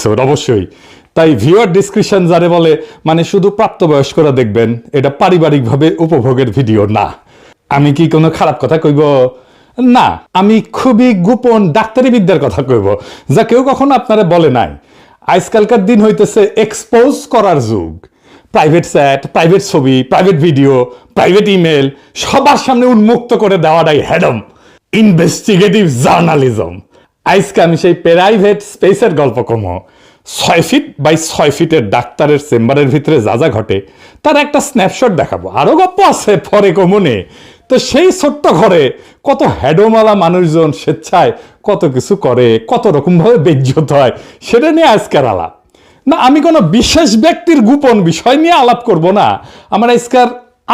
Episode অবশ্যই। তাই viewer description যারে বলে মানে শুধু প্রাপ্তবয়স্করা দেখবেন, এটা পারিবারিকভাবে উপভোগের ভিডিও না। আমি কি কোনো খারাপ কথা কইব? না, আমি খুবই গোপন ডাক্তারি বিদ্যার কথা কইব, যা কেউ কখনো আপনারা বলে নাই। আজকালকার দিন হইতেছে এক্সপোজ করার যুগ। প্রাইভেট চ্যাট প্রাইভেট ছবি প্রাইভেট ভিডিও প্রাইভেট ইমেল সবার সামনে উন্মুক্ত করে দেওয়াটাই হ্যাডম ইনভেস্টিগেটিভ জার্নালিজম আজকে আমি সেই প্রাইভেট স্পেসের গল্প কম। ছয় ফিট বাই ছয় ফিটের ডাক্তারের চেম্বারের ভিতরে যা যা ঘটে, তার একটা স্ন্যাপশট দেখাবো। আরও গল্প আছে পরে কমনে। তো সেই ছোট্ট ঘরে কত হ্যাডোমালা মানুষজন স্বেচ্ছায় কত কিছু করে, কত রকমভাবে বেজ্জত হয়, সেটা নিয়ে আজকের আলাপ। না, আমি কোনো বিশেষ ব্যক্তির গোপন বিষয় নিয়ে আলাপ করব না। আমার আজকার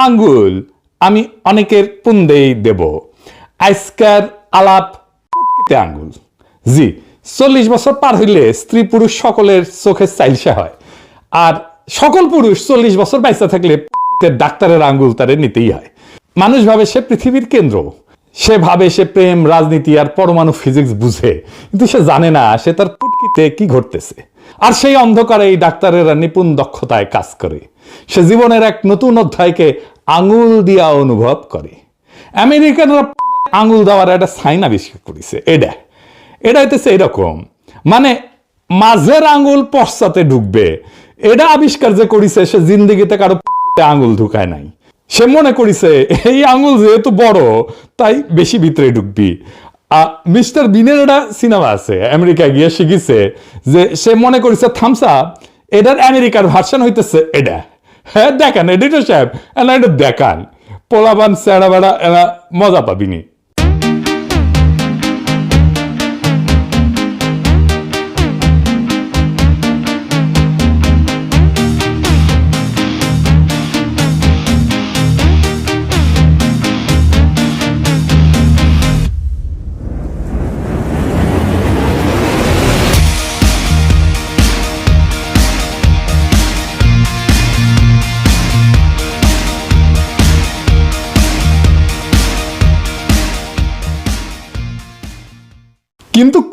আঙ্গুল আমি অনেকের পুন্দেই দেব। আজকার আলাপ আঙ্গুল। জি চল্লিশ বছর পার হইলে স্ত্রী পুরুষ সকলের চোখের চাইলসা হয়। আর সকল পুরুষ চল্লিশ বছর বাইসা থাকলে ডাক্তারের আঙ্গুল তারে নিতেই হয়। মানুষ ভাবে সে পৃথিবীর কেন্দ্র। সে ভাবে সে প্রেম, রাজনীতি আর পরমাণু ফিজিক্স বুঝে। কিন্তু সে জানে না সে তার পুটকিতে কি ঘটতেছে। আর সেই অন্ধকারে এই ডাক্তারেরা নিপুণ দক্ষতায় কাজ করে। সে জীবনের এক নতুন অধ্যায়কে আঙুল দিয়া অনুভব করে। আমেরিকানরা আঙুল দেওয়ার একটা সাইন আবিষ্কার করেছে। এটা এটা হইতেছে এরকম। মানে মাঝের আঙুল পশ্চাতে ঢুকবে। এটা আবিষ্কার যে করেছে, সে জিন্দিগিতে কারও আঙুল ঢুকায় নাই। সে মনে করিছে, এই আঙুল যেহেতু বড়, তাই বেশি ভিতরে ঢুকবি। মিস্টার বিনের একটা সিনেমা আছে, আমেরিকায় গিয়ে শিখিছে যে সে মনে করেছে, থামসা এটার আমেরিকার ভার্সন হইতেছে এটা। হ্যাঁ দেখান এডিটর সাহেব এটা দেখান। পোলাবান স্যাড়া বেড়া এরা মজা পাবিনি।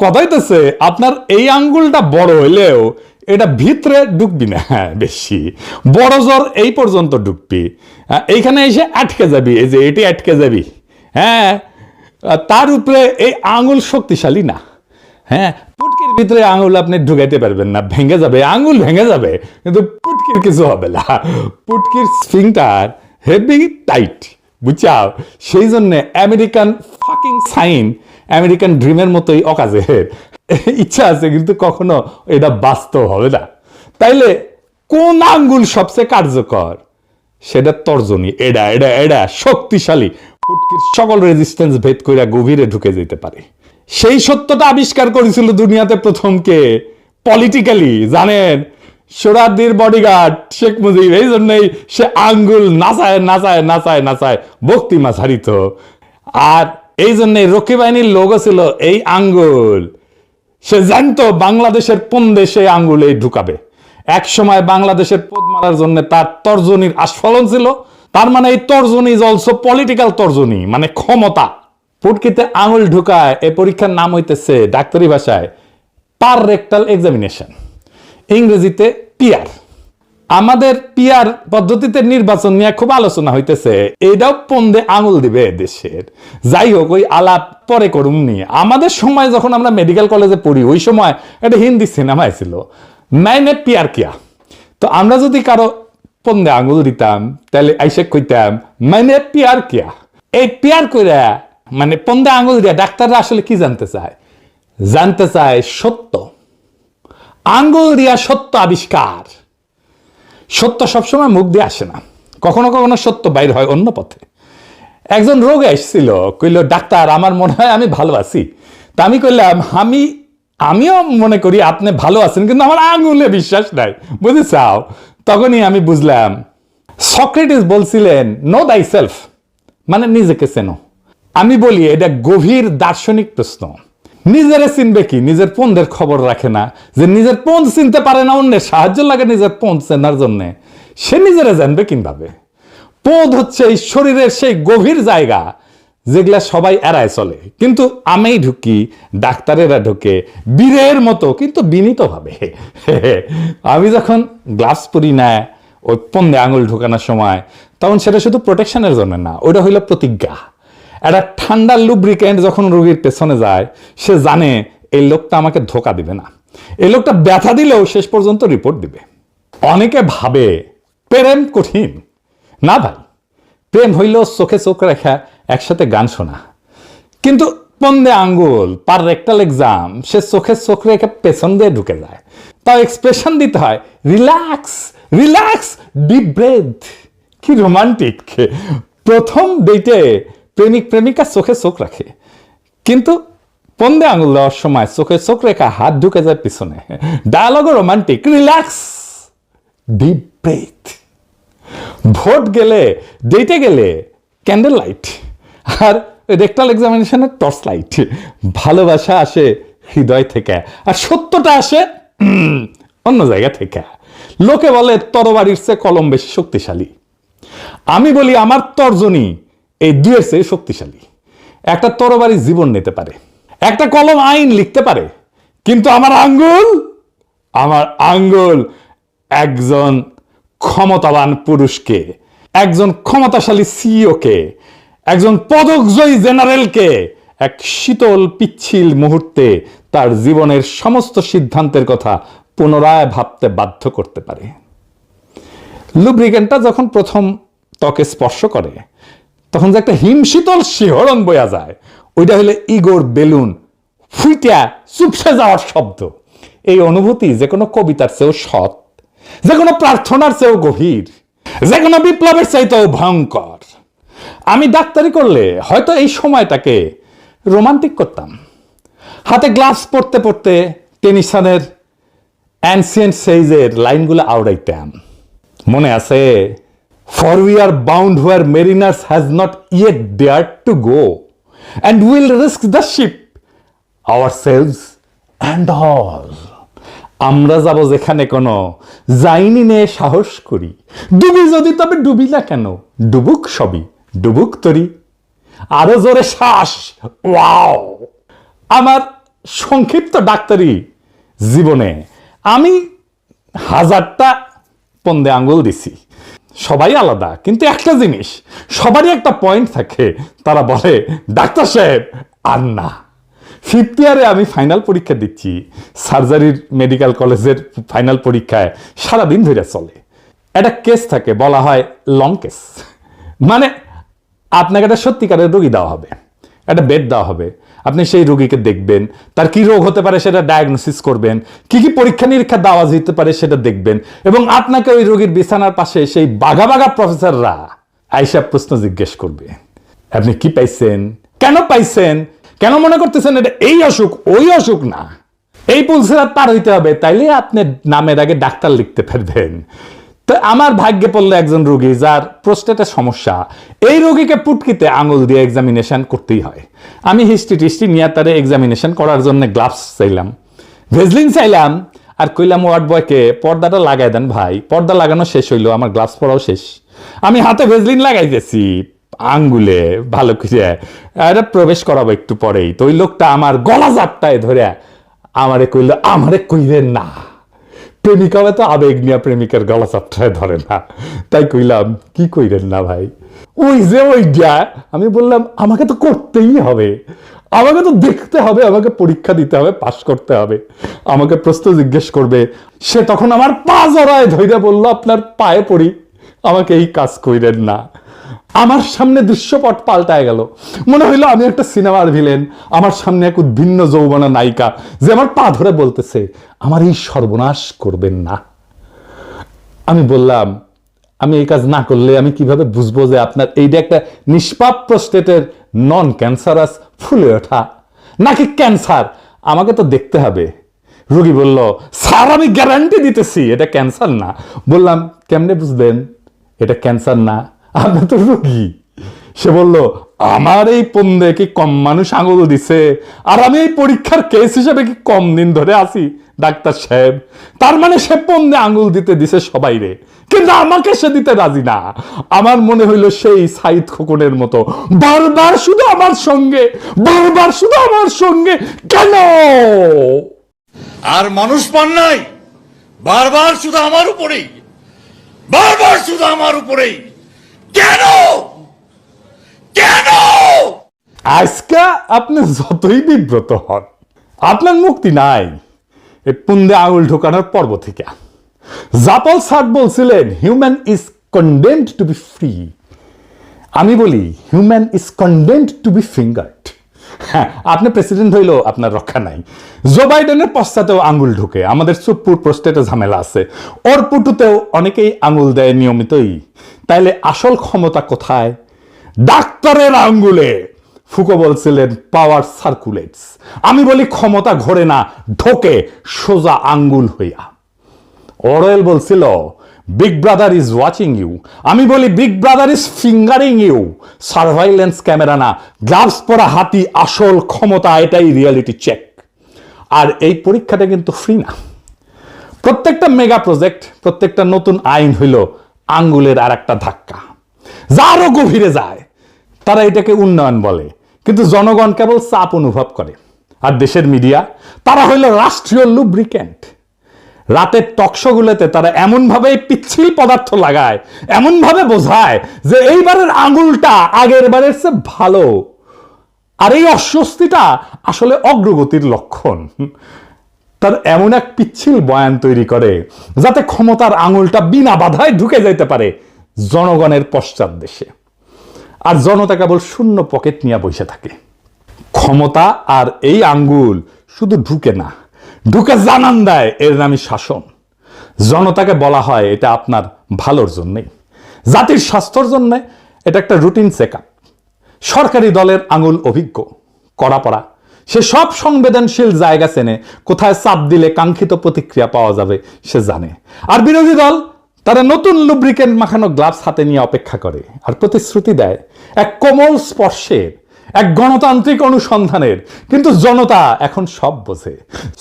কিন্তু কথাইতেছে আপনার এই আঙ্গুলটা বড় হইলেও এটা ভিতরে ঢুকবি না। হ্যাঁ বেশি। বড় জ্বর এই পর্যন্ত ঢুকবি। এইখানে এসে আটকে যাবি, এই যে এটি আটকে যাবি। হ্যাঁ তার উপরে এই আঙ্গুল শক্তিশালী না। হ্যাঁ পুটকির ভিতরে আঙুল আপনি ঢুকাইতে পারবেন না, ভেঙে যাবে আঙুল ভেঙে যাবে, কিন্তু পুটকির কিছু হবে না। পুটকির স্ফিংটার হেভি টাইট, বুঝছাও? সেই জন্য আমেরিকান ফাকিং সাইন আমেরিকান ড্রিমের মতোই অকাজের। ইচ্ছা আছে কিন্তু কখনো এটা বাস্তব হবে না। তাইলে কোন আঙ্গুল সবচেয়ে কার্যকর? সেটা তর্জনী। এডা এডা এডা, শক্তিশালী। পুটকির সকল রেজিস্ট্যান্স ভেদ কইরা গভীরে ঢুকে যেতে পারে। সেই সত্যটা আবিষ্কার করেছিল দুনিয়াতে প্রথমকে পলিটিক্যালি জানেন? সোরাদির বডিগার্ড শেখ মুজিব, এই জন্যই সে আঙ্গুল নাচায় নাচায় নাচায় নাচায় ভক্তি মাছারিত আর এই জন্য রক্ষী বাহিনীর লোগো ছিল এই আঙ্গুল। সে জানতো বাংলাদেশের কোন দেশে আঙ্গুলে ঢুকাবে। এক সময় বাংলাদেশের পদ মারার জন্য তার তর্জনীর আস্ফলন ছিল। তার মানে এই তর্জনী ইজ অলসো পলিটিক্যাল তর্জনী মানে ক্ষমতা। পুটকিতে আঙুল ঢুকায়, এই পরীক্ষার নাম হইতেছে ডাক্তারি ভাষায় পার রেক্টাল এক্সামিনেশন। ইংরেজিতে পিয়ার। আমাদের পিয়ার পদ্ধতিতে নির্বাচন নিয়ে খুব আলোচনা হইতেছে। এটাও পন্দে আঙুল দিবে দেশের। যাই হোক, ওই আলাপ পরে করুম নি। আমাদের সময় যখন আমরা মেডিকেল কলেজে পড়ি, ওই সময় একটা হিন্দি সিনেমা ছিল। ম্যানে পিয়ার কিয়া। তো আমরা যদি কারও পন্দে আঙুল দিতাম, তাহলে আইসে কইতাম মানে পিয়ার কিয়া? এই পিয়ার কইরা মানে পন্দে আঙুল দিয়া ডাক্তাররা আসলে কি জানতে চায়? জানতে চায় সত্য। আঙ্গুল দিয়া সত্য আবিষ্কার। সত্য সবসময় মুখ দিয়ে আসে না। কখনো কখনো সত্য বাইর হয় অন্য পথে। একজন রোগে এসেছিল কইল, ডাক্তার, আমার মনে হয় আমি ভালো আছি। তা আমি কইলাম, আমি, আমিও মনে করি আপনি ভালো আছেন, কিন্তু আমার আঙুলে বিশ্বাস নাই। বুঝেছাও? তখনই আমি বুঝলাম, সক্রেটিস বলছিলেন নো দাই সেলফ মানে নিজেকে চেনো। আমি বলি, এটা গভীর দার্শনিক প্রশ্ন। নিজেরে চিনবে কি? নিজের পন্দের খবর রাখে না। যে নিজের পন্দ চিনতে পারে না অন্যের, সাহায্য লাগে নিজের পন্দ চেনার জন্য। সে নিজেরে জানবে কীভাবে? পোঁদ হচ্ছে এই শরীরের সেই গভীর জায়গা যেগুলা সবাই এড়ায় চলে। কিন্তু আমি ঢুকি, ডাক্তারেরা ঢুকে, বীরের মতো, কিন্তু বিনীতভাবে। আমি যখন গ্লাভস পরি না, ওই পন্দে আঙুল ঢোকানোর সময়, তখন সেটা শুধু প্রোটেকশনের জন্য না, ওইটা হইল প্রতিজ্ঞা। একটা ঠান্ডা লুব্রিকেন্ট যখন রোগীর পেছনে যায়, সে জানে এই লোকটা আমাকে ধোকা দিবে না। এই লোকটা ব্যথা দিলেও শেষ পর্যন্ত রিপোর্ট দিবে। অনেকে ভাবে প্রেম কঠিন। না ভাই, প্রেম হইল চোখে চোখ রেখা একসাথে গান শোনা। কিন্তু পন্দে আঙ্গুল পার রেক্টাল এক্সাম সে চোখে চোখ রেখে পেছন দিয়ে ঢুকে যায়। তাও এক্সপ্রেশন দিতে হয়, রিল্যাক্স রিল্যাক্স, ডিপ ব্রেথ। কি রোমান্টিক প্রথম ডেটে প্রেমিক প্রেমিকা চোখে চোখ রাখে কিন্তু পন্দে আঙুল দেওয়ার সময় চোখে চোখ রেখা হাত ঢুকে যায় পিছনে। ডায়ালগও romantic relax deep breath vote গেলে ডেটে গেলে ক্যান্ডেল লাইট আর রেক্টাল এক্সামিনেশনের টর্চ লাইট ভালোবাসা আসে হৃদয় থেকে আর সত্যটা আসে অন্য জায়গা থেকে। লোকে বলে তরবারির চেয়ে কলম বেশি শক্তিশালী। আমি বলি আমার তর্জনী এই দুয়ের চেয়ে শক্তিশালী। একটা তরবারি জীবন নিতে পারে, একটা কলম আইন লিখতে পারে, কিন্তু আমার আঙ্গুল আমার আঙ্গুল একজন ক্ষমতাবান পুরুষকে, একজন ক্ষমতাশালী সিইওকে একজন পদকজয়ী জেনারেলকে এক শীতল, পিচ্ছিল মুহূর্তে তার জীবনের সমস্ত সিদ্ধান্তের কথা পুনরায় ভাবতে বাধ্য করতে পারে। লুব্রিকেন্টটা যখন প্রথম ত্বকে স্পর্শ করে তখন যে একটা হিমশীতল শিহরণ বয়া যায়, ওইটা হলে ইগোর বেলুন ফুইটা চুপসে যাওয়ার শব্দ। এই অনুভূতি যে কোনো কবিতার চেয়েও সৎ, যে কোনো প্রার্থনার চেয়েও গভীর, যে কোনো বিপ্লবের চাইতেও ভয়ঙ্কর। আমি ডাক্তারি করলে হয়তো এই সময়টাকে রোমান্টিক করতাম। হাতে গ্লাভস পড়তে পড়তে টেনিসানের অ্যানসিয়েন্ট সেইজের লাইনগুলো আওড়াইতাম। মনে আছে for we are bound where mariners has not yet dared go and will risk the ship our sails and all আমরা যাব যেখানে কোনো যাইনি নিয়ে সাহস করি। ডুবি যদি তবে ডুবি না কেন? ডুবুক সবই, ডুবুক তরি। আরও জোরে শ্বাস, ওয়াও। আমার সংক্ষিপ্ত ডাক্তারি জীবনে আমি হাজারটা পন্দে আঙ্গুল দিছি। সবাই আলাদা, কিন্তু একটা জিনিস, সবারই একটা পয়েন্ট থাকে। তারা বলে, ডাক্তার সাহেব, আর না। ফিফথ ইয়ারে আমি ফাইনাল পরীক্ষা দিচ্ছি। সার্জারির মেডিকেল কলেজের ফাইনাল পরীক্ষায় সারাদিন ধরে চলে। একটা কেস থাকে, বলা হয় লং কেস মানে আপনাকে একটা সত্যিকারের রোগী দেওয়া হবে। একটা বেড দেওয়া হবে। আপনি সেই রোগীকে দেখবেন। তার কি রোগ হতে পারে সেটা ডায়াগনোসিস করবেন। কি কি পরীক্ষা নিরীক্ষা দেওয়া যেতে পারে সেটা দেখবেন। এবং আপনাকে ওই রোগীর বিছানার পাশে সেই বাঘা বাঘা প্রফেসররা আইসা প্রশ্ন জিজ্ঞেস করবে। আপনি কি পাইছেন? কেন পাইছেন? কেন মনে করতেছেন এটা এই অসুখ, ওই অসুখ না? এই পুলসেরাত পার হইতে হবে, তাইলে আপনি নামের আগে ডাক্তার লিখতে পারবেন। তো আমার ভাগ্যে পড়ল একজন রোগী যার প্রস্টেটের সমস্যা, এই রোগীকে পুটকিতে আঙুল দিয়ে এক্সামিনেশন করতেই হয়। আমি হিস্ট্রি টিস্ট্রি নিয়ে তারে এক্সামিনেশন করার জন্য গ্লাভস চাইলাম। ভেজলিন চাইলাম, আর কইলাম, ওয়ার্ড বয়কে পর্দাটা লাগাই দেন ভাই, পর্দা লাগানো শেষ হইল, আমার গ্লাভস পরাও শেষ। আমি হাতে ভেজলিন লাগাইতেছি, আঙ্গুলে, ভালো করে। এটা প্রবেশ করাবো একটু পরেই। তো ওই লোকটা আমার গলা জাপটায় ধরে আমারে কইল, আমারে কইবেন না। প্রেমিকা তো আবেগ নিয়ে প্রেমিকার গলা চাপটায় ধরে না। তাই কইলাম, কি কইলেন না ভাই? ওই যে ওই যা আমি বললাম, আমাকে তো করতেই হবে। আমাকে তো দেখতে হবে, আমাকে পরীক্ষা দিতে হবে, পাশ করতে হবে। আমাকে প্রশ্ন জিজ্ঞেস করবে, সে তখন আমার পা জড়ায় ধৈর্য বলল, আপনার পায়ে পড়ি, আমাকে এই কাজ কইলেন না। আমার সামনে দৃশ্যপট পাল্টায় গেল। মনে হইল আমি একটা সিনেমার ভিলেন, আমার সামনে এক উদ্ভিন্ন যৌবনা নায়িকা যে আমার পা ধরে বলতেছে, আমার এই সর্বনাশ করবেন না। আমি বললাম, আমি এই কাজ না করলে আমি কীভাবে বুঝব যে আপনার এইটা একটা নিষ্পাপ প্রস্টেটের নন ক্যান্সারাস ফুলে ওঠা? নাকি ক্যান্সার? আমাকে তো দেখতে হবে। রোগী বলল, স্যার, আমি গ্যারান্টি দিতেছি, এটা ক্যান্সার না। বললাম, কেমনে বুঝবেন? এটা ক্যান্সার না আপনি তো রোগী। সে বলল, আমার এই পন্দে কি কম মানুষ আঙুল দিছে? আর আমি এই পরীক্ষার কেস হিসেবে কি কম দিন ধরে আছি? ডাক্তার সাহেব, তার মানে সে পন্দে আঙুল দিতে দিছে সবাই রে। কিন্তু আমাকে সে দিতে রাজি না। আমার মনে হইল সেই সাইদ খোকনের মতো। বারবার শুধু আমার সঙ্গে, বারবার শুধু আমার সঙ্গে, কেন? আর মানুষ পান নাই। বারবার শুধু আমার উপরেই। বারবার শুধু আমার উপরেই। কেন? কেন? আজকে আপনি যতই বিব্রত হন, আপনার মুক্তি নাই এ পুন্দে আঙুল ঢোকানোর পর্ব থেকে। জাপল সার বলছিলেন human is condemned to be free আমি বলি human is condemned to be fingered আপনি প্রেসিডেন্ট হইলেও আপনার রক্ষা নাই। জো বাইডেনের পশ্চাতেও আঙ্গুল ঢুকে, আমাদের সুপ্পুর প্রস্টেটে ঝামেলা আছে। ওর পুটুতেও অনেকেই আঙ্গুল দেয় নিয়মিতই। তাইলে আসল ক্ষমতা কোথায়? ডাক্তারের আঙ্গুলে ফুকো বলছিলেন পাওয়ার সার্কুলেটস আমি বলি ক্ষমতা ঘোরে না, ঢোকে সোজা আঙ্গুল হইয়া। অরয়েল বলছিল big brother is watching you আমি বলি big brother is fingering you surveillance camera না। গ্লাভস পরা হাতি আসল ক্ষমতা, এটাই রিয়ালিটি চেক আর এই পরীক্ষাটা কিন্তু ফ্রি না। প্রত্যেকটা মেগা প্রজেক্ট প্রত্যেকটা নতুন আইন হইল আঙ্গুলের আর একটা ধাক্কা যারও গভীরে যায়, তারা এটাকে উন্নয়ন বলে। কিন্তু জনগণ কেবল চাপ অনুভব করে। আর দেশের মিডিয়া তারা হইল রাষ্ট্রীয় লুব্রিক্যান্ট রাতের টকশোগুলোতে তারা এমনভাবে পিচ্ছিল পদার্থ লাগায়, এমনভাবে বোঝায় যে এইবারের আঙুলটা আগের বারের চেয়ে ভালো। আর এই অস্বস্তিটা আসলে অগ্রগতির লক্ষণ। তার এমন এক পিচ্ছিল বয়ান তৈরি করে, যাতে ক্ষমতার আঙুলটা বিনা বাধায় ঢুকে যেতে পারে জনগণের পশ্চাৎ দেশে। আর জনতা কেবল শূন্য পকেট নিয়ে বসে থাকে। ক্ষমতা আর এই আঙ্গুল শুধু ঢুকে না ঢুকে জানান দেয়, এর নামই শাসন। জনতাকে বলা হয় এটা আপনার ভালোর জন্যেই। জাতির স্বাস্থ্যর জন্যে এটা একটা রুটিন চেক সরকারি দলের আঙুল অভিজ্ঞ, কড়া পড়া। সে সব সংবেদনশীল জায়গা চেনে, কোথায় চাপ দিলে কাঙ্ক্ষিত প্রতিক্রিয়া পাওয়া যাবে সে জানে। আর বিরোধী দল তারা নতুন লুব্রিকেন্ট মাখানো গ্লাভস হাতে নিয়ে অপেক্ষা করে আর প্রতিশ্রুতি দেয়, এক কোমল স্পর্শের এক গণতান্ত্রিক অনুসন্ধানের। কিন্তু জনতা এখন সব বোঝে।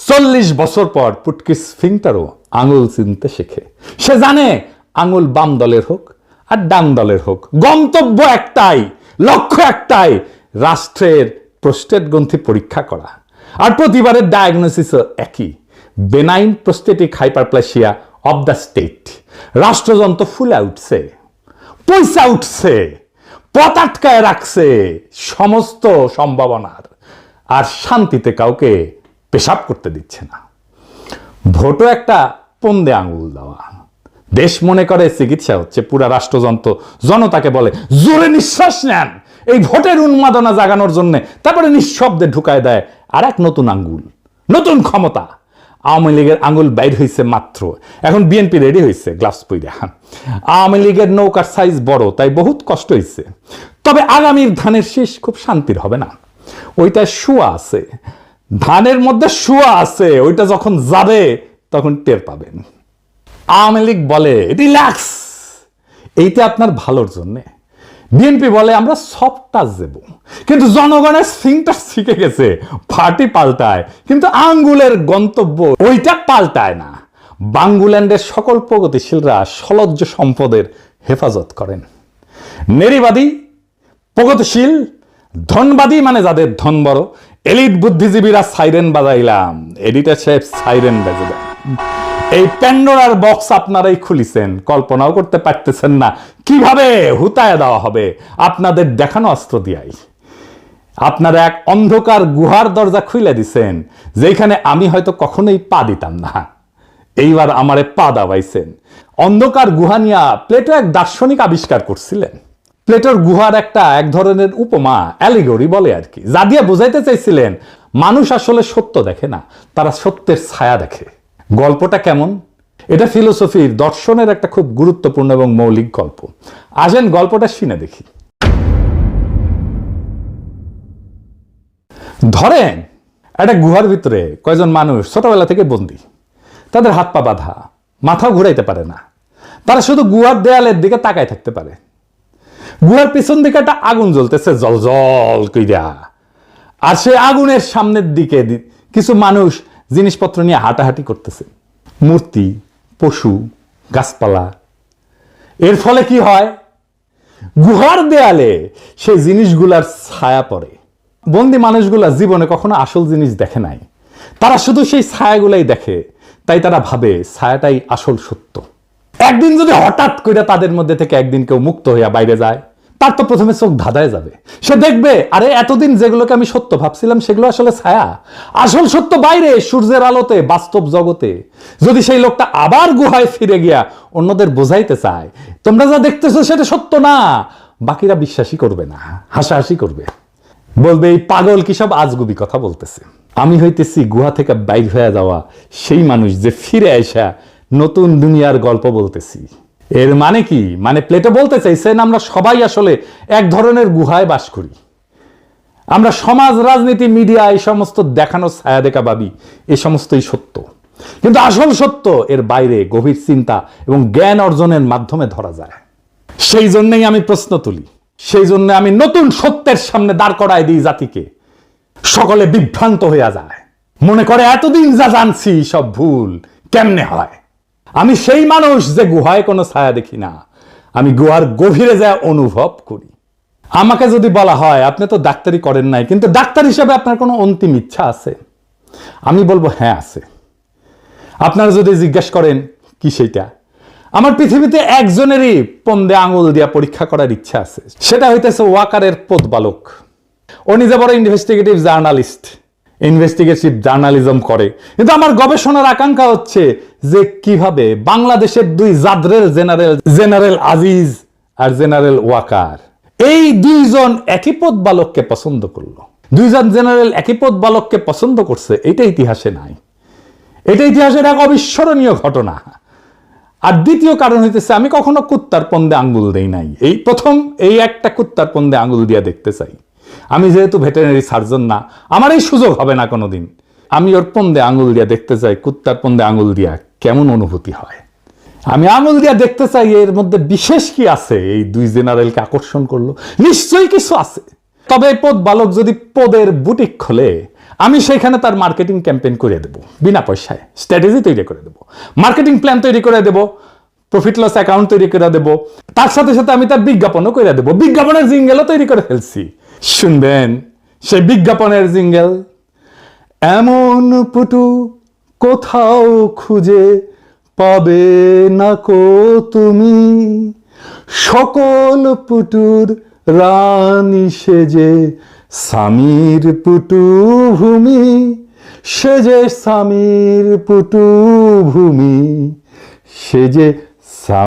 চল্লিশ বছর পর পুটকি ফিংটারও আঙুল চিনতে শেখে। সে জানে আঙুল বাম দলের হোক আর ডান দলের হোক। গন্তব্য একটাই, লক্ষ্য একটাই, রাষ্ট্রের প্রস্টেট গ্রন্থি পরীক্ষা করা। আর প্রতিবারের ডায়াগনোসিসও একই। Benign prostatic hyperplasia of the state. রাষ্ট্রযন্ত্র ফুলে উঠছে পয়সা উঠছে। পথ আটকায় রাখছে সমস্ত সম্ভাবনার। আর শান্তিতে কাউকে পেশাব করতে দিচ্ছে না। ভোটও একটা পন্দে আঙুল দেওয়া। দেশ মনে করে চিকিৎসা হচ্ছে, পুরা রাষ্ট্রযন্ত্র জনতাকে বলে, জোরে নিঃশ্বাস নেন। এই ভোটের উন্মাদনা জাগানোর জন্য। তারপরে নিঃশব্দে ঢুকায় দেয় আর এক নতুন আঙ্গুল নতুন ক্ষমতা। আওয়ামী লীগের আঙুল বাইর হয়েছে মাত্র। এখন বিএনপি রেডি হয়েছে গ্লাভস পইরা। আওয়ামী লীগের নৌকার সাইজ বড়, তাই বহুত কষ্ট হয়েছে তবে আগামীর ধানের শীষ খুব শান্তির হবে না। ওইটা শুয়া আছে। ধানের মধ্যে শুয়া আছে, ওইটা যখন যাবে, তখন টের পাবেন। আওয়ামী লীগ বলে, রিল্যাক্স! এইটা আপনার ভালোর জন্য। বিএনপি বলে আমরা সফট টাচ দেব কিন্তু জনগণের সিংটা শিখে গেছে, পার্টি পাল্টায়। কিন্তু আঙ্গুলের গন্তব্য ওইটা পাল্টায় না। বাঙ্গুল্যান্ডের সকল প্রগতিশীলরা সলজ্জ সম্পদের হেফাজত করেন। নেরিবাদী, প্রগতিশীল, ধনবাদী মানে যাদের ধন বড়, এলিট বুদ্ধিজীবীরা সাইরেন বাজাইলাম। এডিটার সাহেব সাইরেন বেজে দেন এই প্যান্ডোরার বক্স আপনারাই খুলিছেন। কল্পনাও করতে পারতেছেন না। কীভাবে হুতায় দেওয়া হবে? আপনাদের দেখানো অস্ত্র দিয়াই। আপনারা এক অন্ধকার গুহার দরজা খুলে দিছেন যেখানে আমি হয়তো কখনোই পা দিতাম না। এইবার আমারে পা দাবাইছেন অন্ধকার গুহা নিয়া প্লেটো এক দার্শনিক আবিষ্কার করছিলেন। প্লেটোর গুহার একটা এক ধরনের উপমা, অ্যালিগরি বলে আর কি, যা দিয়ে বোঝাইতে চাইছিলেন, মানুষ আসলে সত্য দেখে না, তারা সত্যের ছায়া দেখে। গল্পটা কেমন? এটা ফিলোসফির, দর্শনের একটা খুব গুরুত্বপূর্ণ এবং মৌলিক গল্প। আসেন গল্পটা শুনে দেখি। ধরেন, একটা গুহার ভিতরে কয়জন মানুষ ছোটবেলা থেকে বন্দি। তাদের হাত পা বাঁধা, মাথাও ঘুরাইতে পারে না। তারা শুধু গুহার দেয়ালের দিকে তাকায় থাকতে পারে। গুহার পিছন দিকে একটা আগুন জ্বলতেছে জল জল কইরা। আর সে আগুনের সামনের দিকে কিছু মানুষ জিনিসপত্র নিয়ে হাঁটাহাঁটি করতেছে। মূর্তি, পশু, গাছপালা। এর ফলে কি হয়? গুহার দেয়ালে সেই জিনিসগুলার ছায়া পড়ে। বন্দি মানুষগুলা জীবনে কখনো আসল জিনিস দেখে নাই। তারা শুধু সেই ছায়াগুলাই দেখে, তাই তারা ভাবে ছায়াটাই আসল সত্য। একদিন যদি হঠাৎ করে তাদের মধ্যে থেকে একদিন কেউ মুক্ত হইয়া বাইরে যায় তার তো প্রথমে চোখ ধাঁধায় যাবে। সে দেখবে, আরে, এতদিন যেগুলোকে আমি সত্য ভাবছিলাম, সেগুলো আসলে ছায়া। আসল সত্য বাইরে, সূর্যের আলোতে, বাস্তব জগতে। যদি সেই লোকটা আবার গুহায় ফিরে গিয়া অন্যদের বোঝাইতে চায়, তোমরা যা দেখতেছো সেটা সত্য না। বাকিরা বিশ্বাসই করবে না, হাসাহাসি করবে। বলবে, এই পাগল কি সব আজগুবি কথা বলতেছে? আমি হইতেছি গুহা থেকে বাইর হয়ে যাওয়া সেই মানুষ যে ফিরে আসা নতুন দুনিয়ার গল্প বলতেছি। এর মানে কি? মানে প্লেটো বলতে চাইছেন আমরা সবাই আসলে এক ধরনের গুহায় বাস করি। আমরা সমাজ, রাজনীতি, মিডিয়া, এই সমস্ত দেখানো ছায়া দেখা ভাবি এই সমস্তই সত্য। কিন্তু আসল সত্য এর বাইরে গভীর চিন্তা এবং জ্ঞান অর্জনের মাধ্যমে ধরা যায়। সেই জন্যই আমি প্রশ্ন তুলি। সেই জন্য আমি নতুন সত্যের সামনে দাঁড় করায় দিই জাতিকে। সকলে বিভ্রান্ত হইয়া যায়। মনে করে, এতদিন যা জানছি সব ভুল, কেমনে হয়? আমি সেই মানুষ যে গুহায় কোনো ছায়া দেখি না। আমি গুহার গভীরে যা অনুভব করি। আমাকে যদি বলা হয়, আপনি তো ডাক্তারি করেন নাই, কিন্তু ডাক্তার হিসেবে আপনার কোনো অন্তিম ইচ্ছা আছে? আমি বলব হ্যাঁ আছে। আপনারা যদি জিজ্ঞেস করেন, কি সেইটা আমার পৃথিবীতে একজনেরই পন্দে আঙুল দিয়া পরীক্ষা করার ইচ্ছা আছে। সেটা হইতেছে ওয়াকারের পদ বালক ও নিজে বড় ইনভেস্টিগেটিভ জার্নালিস্ট ইনভেস্টিগেটিভ জার্নালিজম করে। কিন্তু আমার গবেষণার আকাঙ্ক্ষা হচ্ছে যে কীভাবে বাংলাদেশের দুই জাদরেল জেনারেল জেনারেল আজিজ আর জেনারেল ওয়াকার, এই দুইজন একই পদ বালককে পছন্দ করল। দুইজন জেনারেল একই পদ বালককে পছন্দ করছে, এটা ইতিহাসে নাই। এটা ইতিহাসের এক অবিস্মরণীয় ঘটনা। আর দ্বিতীয় কারণ হইতেছে, আমি কখনো কুত্তার পন্দে আঙ্গুল দেই নাই। এই প্রথম এই একটা কুত্তার পন্দে আঙ্গুল দিয়া দেখতে চাই। আমি যেহেতু ভেটেরিনারি সার্জন না, আমার এই সুযোগ হবে না কোনোদিন। আমি ওর পন্দে আঙ্গুল দিয়া দেখতে চাই, কুত্তার পন্দে আঙ্গুল দিয়া কেমন অনুভূতি হয়। আমি আঙুল দিয়া দেখতে চাই, এর মধ্যে বিশেষ কি আছে? এই দুই জেনারেলকে আকর্ষণ করল। নিশ্চয়ই কিছু আছে। তবে এই পদ বালক যদি পদের বুটিক খোলে, আমি সেখানে তার মার্কেটিং ক্যাম্পেইন করে দেব, বিনা পয়সায়। স্ট্র্যাটেজি তৈরি করে দেবো, মার্কেটিং প্ল্যান তৈরি করে দেবো প্রফিট লস অ্যাকাউন্ট তৈরি করে দেবো, তার সাথে সাথে আমি তার বিজ্ঞাপনও করে দেবো। বিজ্ঞাপনের জিঙ্গেলও তৈরি করে ফেলছি। শুনবেন, সেই বিজ্ঞাপনের জিঙ্গেল। এমন পুটু কোথাও খুঁজে পাবে না কো তুমি। সকল পুটুর রানী সেজে স্বামীর পুটু ভূমি, সেজে স্বামীর পুটু ভূমি, সেজে